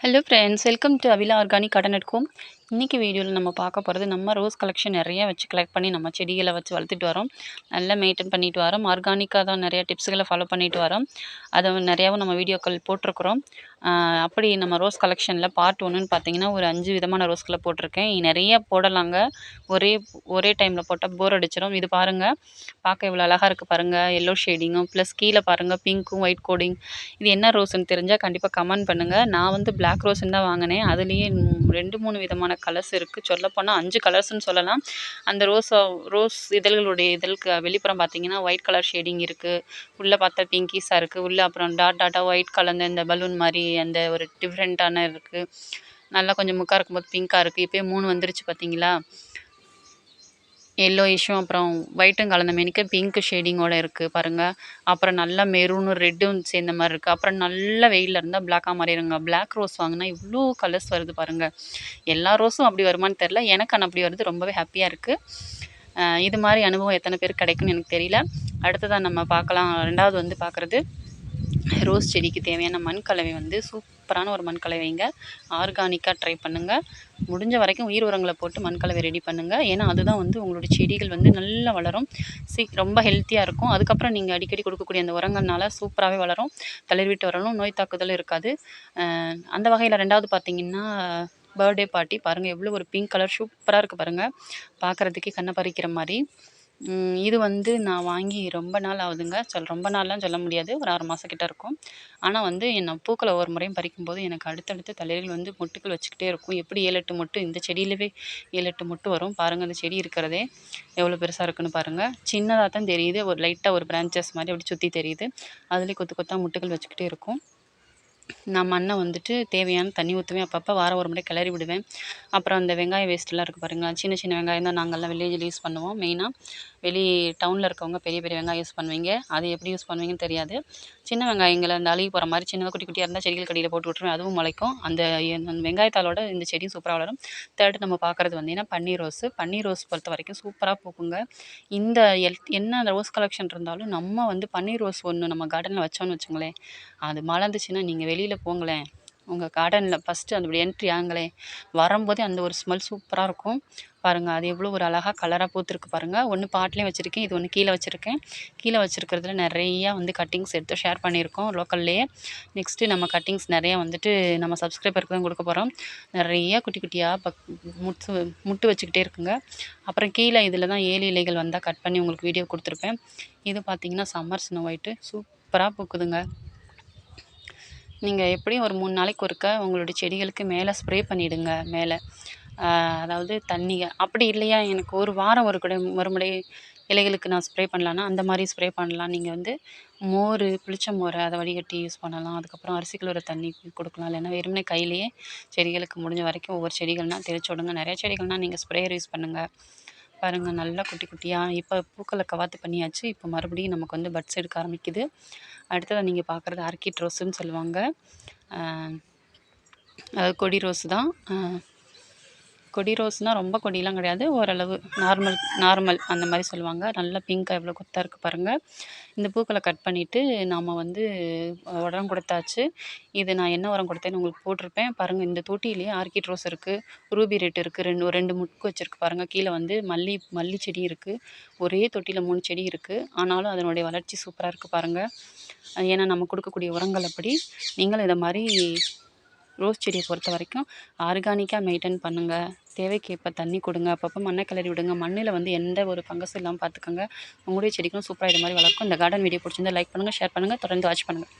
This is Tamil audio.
Hello friends welcome to Avila organic garden at இன்றைக்கி வீடியோவில் நம்ம பார்க்க போகிறது நம்ம ரோஸ் கலெக்ஷன் நிறைய வச்சு கலெக்ட் பண்ணி நம்ம செடிகளை வச்சு வளர்த்துட்டு வரோம். நல்லா மெயின்டைன் பண்ணிட்டு வரோம். ஆர்கானிக்காக தான் நிறைய டிப்ஸுகளை ஃபாலோ பண்ணிட்டு வரோம். அதை நிறையாவும் நம்ம வீடியோக்கள் போட்டிருக்கிறோம். அப்படி நம்ம ரோஸ் கலெக்ஷனில் பார்ட் ஒன்றுன்னு பார்த்தீங்கன்னா ஒரு அஞ்சு விதமான ரோஸ்களை போட்டிருக்கேன். நிறைய போடலாங்க. ஒரே ஒரே டைமில் போட்டால் போர் அடிச்சிடும் இது பாருங்கள் பார்க்க இவ்வளோ அழகாக இருக்குது பாருங்கள் எல்லோ ஷேடிங்கும் ப்ளஸ் கீழே பாருங்கள் பிங்க்கும் ஒயிட் கோடிங் இது என்ன ரோஸ்ன்னு தெரிஞ்சால் கண்டிப்பாக கமெண்ட் பண்ணுங்கள் நான் வந்து பிளாக் ரோஸ்ன்னு தான் வாங்கினேன். அதுலேயே ரெண்டு மூணு விதமான கலர்ஸ் இருக்குது சொல்லப்போனால் அஞ்சு கலர்ஸ்னு சொல்லலாம். அந்த ரோஸ் ரோஸ் இதழ்களுடைய இதழுக்கு வெளிப்புறம் பார்த்தீங்கன்னா ஒயிட் கலர் ஷேடிங் இருக்குது உள்ளே பார்த்தா பிங்கிஸாக இருக்குது உள்ளே அப்புறம் டாட் டாட்டாக ஒயிட் கலந்த இந்த பலூன் மாதிரி அந்த ஒரு டிஃப்ரெண்ட்டான இருக்குது நல்லா கொஞ்சம் முக்கா இருக்கும்போது பிங்க்காக இருக்குது இப்போயே மூணு வந்துருச்சு பார்த்தீங்களா? எல்லோயிஷும் அப்புறம் ஒயிட்டும் கலந்த மேனிக்கு பிங்க்கு ஷேடிங்கோட இருக்குது பாருங்கள் அப்புறம் நல்லா மெரூனும் ரெட்டும் சேர்ந்த மாதிரி இருக்குது அப்புறம் நல்ல வெயிலில் இருந்தால் பிளாக்காக மாறிடுங்க பிளாக் ரோஸ் வாங்கினா இவ்வளோ கலர்ஸ் வருது பாருங்கள் எல்லா ரோஸும் அப்படி வருமான்னு தெரில எனக்கு ஆனால் அப்படி வருது. ரொம்பவே ஹாப்பியாக இருக்குது இது மாதிரி அனுபவம் எத்தனை பேர் கிடைக்குன்னு எனக்கு தெரியல. அடுத்ததாக நம்ம பார்க்கலாம். ரெண்டாவது வந்து பார்க்குறது ரோஸ் செடிக்கு தேவையான மண் கலவை வந்து சூப்பரான ஒரு மண் கலவைங்க ஆர்கானிக்காக ட்ரை பண்ணுங்கள் முடிஞ்ச வரைக்கும் உயிர் உரங்களை போட்டு மண் கலவை ரெடி பண்ணுங்கள் ஏன்னா அதுதான் வந்து உங்களோட செடிகள் வந்து நல்லா வளரும். சீக் ரொம்ப ஹெல்த்தியாக இருக்கும். அதுக்கப்புறம் நீங்கள் அடிக்கடி கொடுக்கக்கூடிய அந்த உரங்கள்னால சூப்பராகவே வளரும். தளிர்விட்டு வரணும் நோய் தாக்குதலும் இருக்காது. அந்த வகையில் ரெண்டாவது பார்த்தீங்கன்னா பர்த்டே பார்ட்டி பாருங்கள் எவ்வளோ ஒரு பிங்க் கலர் சூப்பராக இருக்குது பாருங்கள் பார்க்குறதுக்கே கண்ணை பறிக்கிற மாதிரி. இது வந்து நான் வாங்கி ரொம்ப நாள் ஆகுதுங்க. சொல் ரொம்ப நாள்லாம் சொல்ல முடியாது. ஒரு ஆறு மாதம் கிட்டே இருக்கும். ஆனால் வந்து நான் பூக்களை ஒவ்வொரு முறையும் பறிக்கும்போது எனக்கு அடுத்தடுத்து தலையில் வந்து மொட்டுக்கள் வச்சுக்கிட்டே இருக்கும். எப்படி ஏழு எட்டு மொட்டு இந்த செடியிலவே ஏழு எட்டு மொட்டு வரும். பாருங்கள் அந்த செடி இருக்கிறதே எவ்வளோ பெருசாக இருக்குன்னு பாருங்கள் சின்னதாக தான் தெரியுது. ஒரு லைட்டாக ஒரு பிரான்ச்சஸ் மாதிரி அப்படி சுற்றி தெரியுது. அதுலேயே கொத்து கொத்தாக மொட்டுக்கள் வச்சுக்கிட்டே இருக்கும். நான் மண்ணை வந்துட்டு தேவையான தண்ணி ஊற்றுவேன் அப்பப்போ வாரம் ஒரு முறை கிளறி விடுவேன். அப்புறம் அந்த வெங்காய வேஸ்ட்டெல்லாம் இருக்குது பாருங்கள் சின்ன சின்ன வெங்காயம் தான் நாங்கள்லாம் வில்லேஜில் யூஸ் பண்ணுவோம். மெயினாக வெளி டவுனில் இருக்கவங்க பெரிய பெரிய வெங்காயம் யூஸ் பண்ணுவீங்க. அது எப்படி யூஸ் பண்ணுவீங்கன்னு தெரியாது. சின்ன வெங்காயங்களை அந்த அழுகி போகிற மாதிரி சின்னதாக குட்டி குட்டியாக இருந்தால் செடிகள் கடியில் போட்டு விட்டுருவேன். அதுவும் முளைக்கும். அந்த வெங்காயத்தாலோட இந்த செடியும் சூப்பராக வளரும். தேர்ட் நம்ம பார்க்குறது வந்தீங்கன்னா பன்னீர் ரோஸு. பன்னீர் ரோஸ் பொறுத்த வரைக்கும் சூப்பராக பூக்குங்க. இந்த எல் என்ன ரோஸ் கலெக்ஷன் இருந்தாலும் நம்ம வந்து பன்னீர் ரோஸ் ஒன்று நம்ம கார்டனில் வச்சோன்னு வச்சுங்களேன். அது மலர்ந்துச்சுன்னா நீங்கள் வெளியில் போங்களேன். உங்கள் கார்டனில் ஃபஸ்ட்டு அதோடய என்ட்ரி ஆங்களேன் வரும்போதே அந்த ஒரு ஸ்மெல் சூப்பராக இருக்கும். பாருங்கள் அது எவ்வளோ ஒரு அழகாக கலராக பூத்துருக்கு பாருங்கள் ஒன்று பாட்லேயும் வச்சுருக்கேன் இது ஒன்று கீழே வச்சுருக்கேன். கீழே வச்சுருக்கிறதுல நிறையா வந்து கட்டிங்ஸ் எடுத்து ஷேர் பண்ணியிருக்கோம் லோக்கல்லையே நெக்ஸ்ட்டு நம்ம கட்டிங்ஸ் நிறையா வந்துட்டு நம்ம சப்ஸ்கிரைபருக்கு தான் கொடுக்க போகிறோம் நிறைய குட்டி குட்டியாக பக் முட்டு முட்டு வச்சுக்கிட்டே இருக்குங்க. அப்புறம் கீழே இதில் தான் ஏழு இலைகள் வந்தால் கட் பண்ணி உங்களுக்கு வீடியோ கொடுத்துருப்பேன். இது பார்த்தீங்கன்னா சம்மர் ஸ்னோ ஒயிட்டு சூப்பராக பூக்குதுங்க. நீங்கள் எப்படியும் ஒரு மூணு நாளைக்கு ஒருக்க உங்களுடைய செடிகளுக்கு மேலே ஸ்ப்ரே பண்ணிவிடுங்க மேலே. அதாவது தண்ணியை அப்படி இல்லையா? எனக்கு ஒரு வாரம் ஒரு கூட மறுமுறை இலைகளுக்கு நான் ஸ்ப்ரே பண்ணலான்னா அந்த மாதிரி ஸ்ப்ரே பண்ணலாம். நீங்கள் வந்து மோர் புளிச்ச மோரை அதை வடிகட்டி யூஸ் பண்ணலாம். அதுக்கப்புறம் அரிசி ஒரு தண்ணி கொடுக்கலாம். இல்லைன்னா வெறுமனே கையிலேயே செடிகளுக்கு முடிஞ்ச வரைக்கும் ஒவ்வொரு செடிகள்னால் தெளிச்சு விடுங்க நிறைய செடிகள்னால் நீங்கள் ஸ்ப்ரேயர் யூஸ் பண்ணுங்கள் பாருங்கள் நல்லா குட்டி குட்டியாக இப்போ பூக்களை கவாத்து பண்ணியாச்சு. இப்போ மறுபடியும் நமக்கு வந்து பட்ஸ் எடுக்க ஆரம்பிக்குது. அடுத்ததாக நீங்கள் பார்க்குறது ஆர்கிட் ரோஸுன்னு சொல்லுவாங்க. அதாவது கொடி ரோஸ் தான். கொடி ரோஸ்னால் ரொம்ப கொடியெலாம் கிடையாது. ஓரளவு நார்மல் நார்மல் அந்த மாதிரி சொல்லுவாங்க. நல்லா பிங்க்காக எவ்வளோ கொத்தாக இருக்குது பாருங்கள் இந்த பூக்களை கட் பண்ணிவிட்டு நாம் வந்து உரம் கொடுத்தாச்சு. இது நான் என்ன உரம் கொடுத்தேன்னு உங்களுக்கு போட்டிருப்பேன். பாருங்கள் இந்த தொட்டிலேயே ஆர்கிட் ரோஸ் இருக்குது ரூபி ரெட் இருக்குது ரெண்டு ரெண்டு முக்கு வச்சுருக்கு பாருங்கள் கீழே வந்து மல்லி மல்லி செடி இருக்குது ஒரே தொட்டியில் மூணு செடி இருக்குது ஆனாலும் அதனுடைய வளர்ச்சி சூப்பராக இருக்குது பாருங்கள் ஏன்னா நம்ம கொடுக்கக்கூடிய உரங்கள் அப்படி. நீங்களும் இதை மாதிரி ரோஸ் செடியை பொறுத்த வரைக்கும் ஆர்கானிக்காக மெயின்டைன் பண்ணுங்கள் தேவைக்கேற்ப தண்ணி கொடுங்க அப்பப்போ மண்ணை கிளறி விடுங்க. மண்ணில் வந்து எந்த ஒரு ஃபங்கஸும் இல்லாமல் பார்த்துக்கோங்க உங்களுடைய செடிகளும் சூப்பராக இது மாதிரி வளர்க்கும். இந்த கார்டன் வீடியோ பிடிச்சிருந்தா லைக் பண்ணுங்கள் ஷேர் பண்ணுங்கள் தொடர்ந்து வாட்ச் பண்ணுங்கள்